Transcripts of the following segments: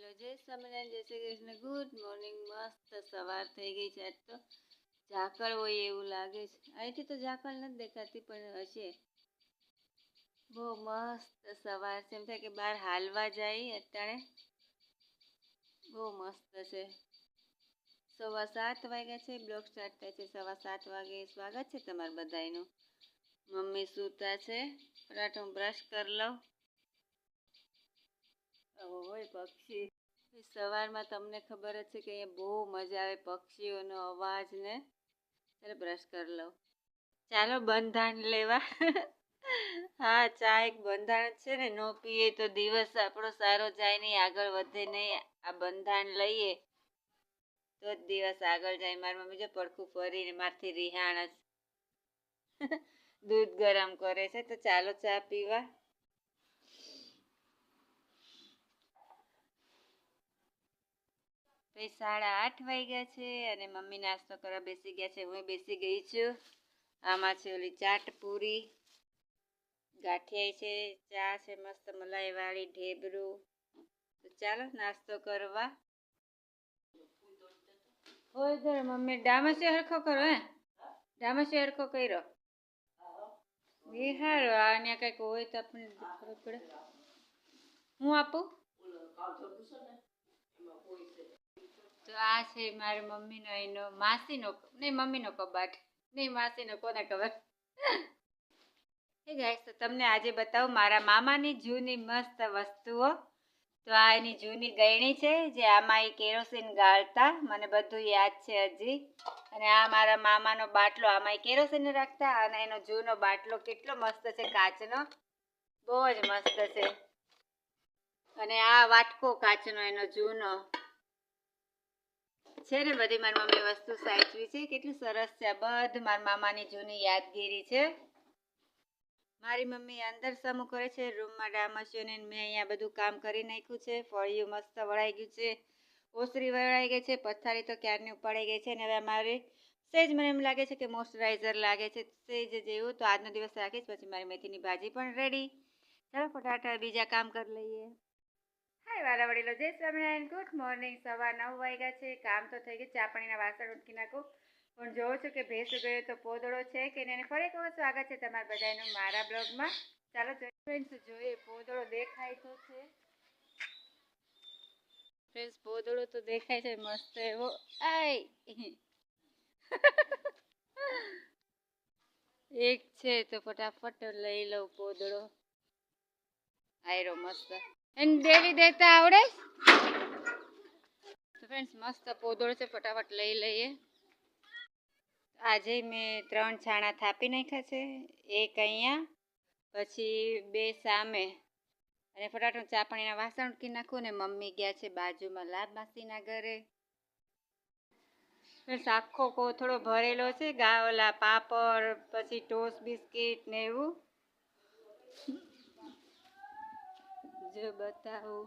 વડીલો જય સ્વામિનારાયણ, જય શ્રી કૃષ્ણ. ગુડ મોર્નિંગ મસ્ત સવાર થઈ ગઈ છે. તો ઝાકળ હોય એવું લાગે છે. અહીંથી તો ઝાકળ નથી દેખાતી, પણ હશે. બહુ મસ્ત સવાર છે. એમ થાય કે બહાર હાલવા જાય અત્યારે. બહુ મસ્ત છે. સવા સાત વાગ્યા છે, બ્લોક સ્ટાર્ટ થાય છે. સવા સાત વાગે સ્વાગત છે તમારા બધાનું મમ્મી સૂતા છે. પરાઠો બ્રશ કરી લઉં હોય પક્ષી. સવારમાં તમને ખબર જ છે કે અહીંયા બહુ મજા આવે પક્ષીઓનો અવાજ ને. ચાલો બ્રશ કરી લઉં. ચાલો બંધાણ લેવા. હા, ચા એક બંધાણ છે ને, ન પીએ તો દિવસ આપણો સારો જાય નહીં, આગળ વધે નહીં. આ બંધાણ લઈએ તો જ દિવસ આગળ જાય. મારી મમ્મી જો પડખું ફરીને મારથી રિહાણ જ દૂધ ગરમ કરે છે. તો ચાલો ચા પીવા. તો સાડા આઠ વાગ્યા છે અને મમ્મી નાસ્તો કરવા બેસી ગયા છે. હું બેસી ગઈ છું. આમાં છે ઓલી ચાટ પૂરી, ગાંઠિયાઈ છે, ચા છે, મસ્ત મલાઈવાળી ઢેબરું. તો ચાલો નાસ્તો કરવા. હોય દર મમ્મી ડામસી હરખો કરો હે ડામસી હરખો કર્યો. વિહારો આને કંઈક હોય તો આપણને ખબર પડે. હું આપું? તો આ છે મારી મમ્મીનો, એનો માસીનો, નહીં, મમ્મીનો કબાટ. નહીં, માસીનો, કોને ખબર? એ ગાઈસ તો તમને આજે બતાવું મારા મામાની જૂની મસ્ત વસ્તુઓ. તો આ એની જૂની ગયણી છે, જે આમાં એ કેરોસીન ગાળતા. મને બધું યાદ છે હજી. અને આ મારા મામાનો બાટલો, આમાં એ કેરોસીન રાખતા અને એનો જૂનો બાટલો કેટલો મસ્ત છે, કાચનો. બહુ જ મસ્ત છે. અને આ વાટકો કાચનો, એનો જૂનો. છે ને બધી મારી મમ્મી વસ્તુ સાચવી છે. કેટલું સરસ છે બધ. મારા મામાની જૂની યાદગીરી છે. મારી મમ્મી અંદર સમૂહ કરે છે. રૂમમાં ડામસ્યોને મેં અહીંયા બધું કામ કરી નાખ્યું છે. ફળિયું મસ્ત વળાઈ ગયું છે. ઓસરી વળાઈ ગઈ છે. પથારી તો ક્યારની ઉપાડી ગઈ છે ને હવે મારે સેજ મને એમ લાગે છે કે મોઇસ્ચરાઇઝર લાગે છે. સેજ જેવું. તો આજનો દિવસ રાખીશ. પછી મારી મેથીની ભાજી પણ રેડી ચાલો, ફટાફટ બીજા કામ કરી લઈએ. હાય વાલા વડીલો જય સ્વામિનારાયણ. ગુડ મોર્નિંગ સવાર નવ વાગ્યા છે. કામ તો થઈ ગયું. ચા પાણીના વાસણ ઉટકી નાખું. પણ જોઉં છું કે ભેસ ગયો તો પોદળો છે કે નહીં? ફરી કહું સ્વાગત છે તમારા બધાનું મારા બ્લોગમાં. ચાલો ફ્રેન્ડ્સ, જોઈએ, પોદળો દેખાય તો છે. ફ્રેન્ડ્સ, પોદળો તો દેખાય છે મસ્ત એવો. આય! એક છે તો ફટાફટ લઈ લઉં પોદળો. આયરો મસ્ત. એને દેવી દેતા આવડે? તો ફ્રેન્ડ્સ મસ્ત પોદળો છે, ફટાફટ લઈ લઈએ. આજે મેં ત્રણ છાણા થાપી નાખ્યા છે, એક અહીંયા, પછી બે સામે. અને ફટાફટ ચા પાણીના વાસણ ઉટકી નાખું ને મમ્મી ગયા છે બાજુમાં લાભ માસીના ઘરે. આખો કોથળો ભરેલો છે, ગાવલા પાપડ, પછી ટોસ બિસ્કિટ ને એવું. જો બતાવું.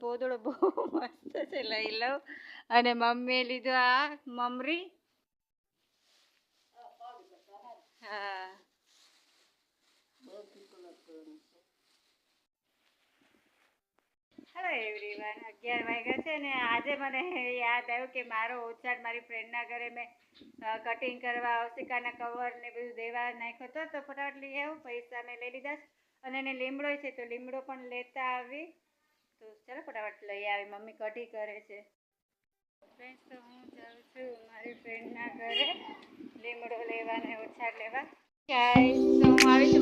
પોદળો બહુ મસ્ત છે લઈ લઉં અને મમ્મીએ લીધો આ મમરી. હા. હેલો એવરીવન અગિયાર વાગ્યા છે ને આજે મને યાદ આવ્યું કે મારો ઓછાડ મારી ફ્રેન્ડના ઘરે મેં કટિંગ કરવા, ઓશિકાના કવર ને બધું દેવા નાખ્યો હતો તો ફટાફટ લઈ આવું, પૈસા મેં લઈ લીધા અને એને લીમડો છે તો લીમડો પણ લેતા આવી. તો ચાલો ફટાફટ લઈ આવી. મમ્મી કઢી કરે છે. ફ્રેન્ડ તો હું જાઉં છું મારી ફ્રેન્ડના ઘરે. લીમડો લેવા ને ઓછાડ લેવા. તો હું આવી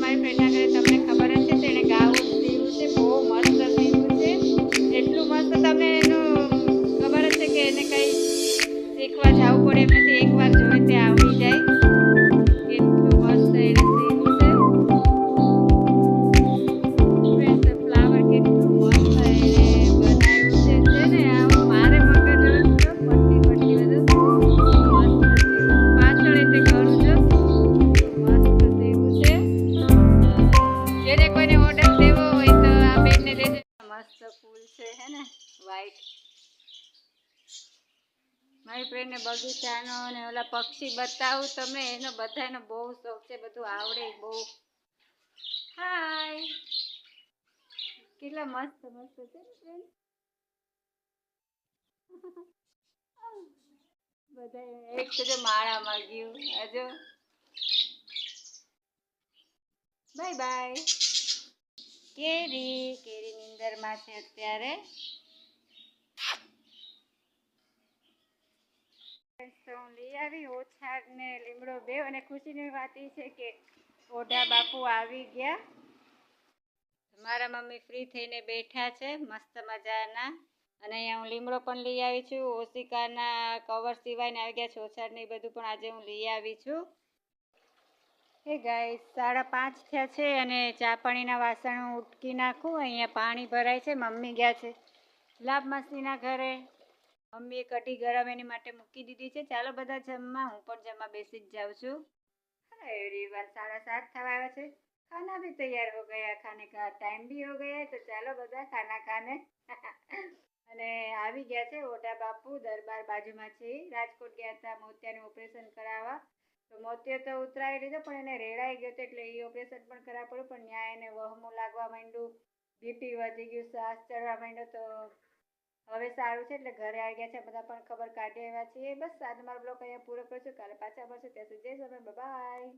મારી ફ્રેન્ડને બગીચાનો ને ઓલા પક્ષી બતાવું તમે એનો બધાનો બહુ શોખ છે, બધું આવડે બહુ. હાય કેટલા મસ્ત મસ્ત છે બધા એક તો જો માળામાં ગયું હજો બાય બાય કેરી કેરી નિંદરમાં છે અત્યારે. તો હું લઈ આવી ઓછાડ ને લીમડો બે. અને ખુશીની વાત એ છે કે ઓઢા બાપુ આવી ગયા. મારા મમ્મી ફ્રી થઈને બેઠા છે, મસ્ત મજાના. અને અહીંયા હું લીમડો પણ લઈ આવી છું. ઓશિકાના કવર સિવાયને આવી ગયા છે ઓછાડ ને એ બધું પણ આજે હું લઈ આવી છું. એ ગાય સાડા પાંચ થયા છે અને ચા પાણીના વાસણ હું ઉટકી નાખું. અહીંયા પાણી ભરાય છે, મમ્મી ગયા છે. લાભ મસ્તીના ઘરે. મમ્મીએ કટી ગરમ એની માટે મૂકી દીધી છે. ચાલો બધા જમવા. હું પણ જમવા બેસી જ જાઉં છું. હેલો એવરીવન સાડા સાત થવા આવ્યા છે. ખાના ભી તૈયાર હો ગયા. ખાને કા ટાઈમ ભી હો ગયા તો ચાલો બધા ખાના ખાને. અને આવી ગયા છે ઓટા બાપુ દરબાર બાજુમાં છે. રાજકોટ ગયા હતા મોતિયાનું ઓપરેશન કરાવવા. તો મોતિયો તો ઉતરાવી લીધો, પણ એને રેડાઈ ગયો એટલે એ ઓપરેશન પણ કરાવવું પડ્યું. પણ ન્યાય એને વહમું લાગવા માંડ્યું. બીપી વધી ગયું, શ્વાસ ચડવા માંડ્યો તો હવે સારું છે, એટલે ઘરે આવી ગયા છે બધા પણ ખબર કાઢી આવ્યા છીએ. બસ આજે મારો બ્લોગ અહીંયા પૂરો કરું છું કાલે પાછા મળશું. ત્યાં સુધી જય બાય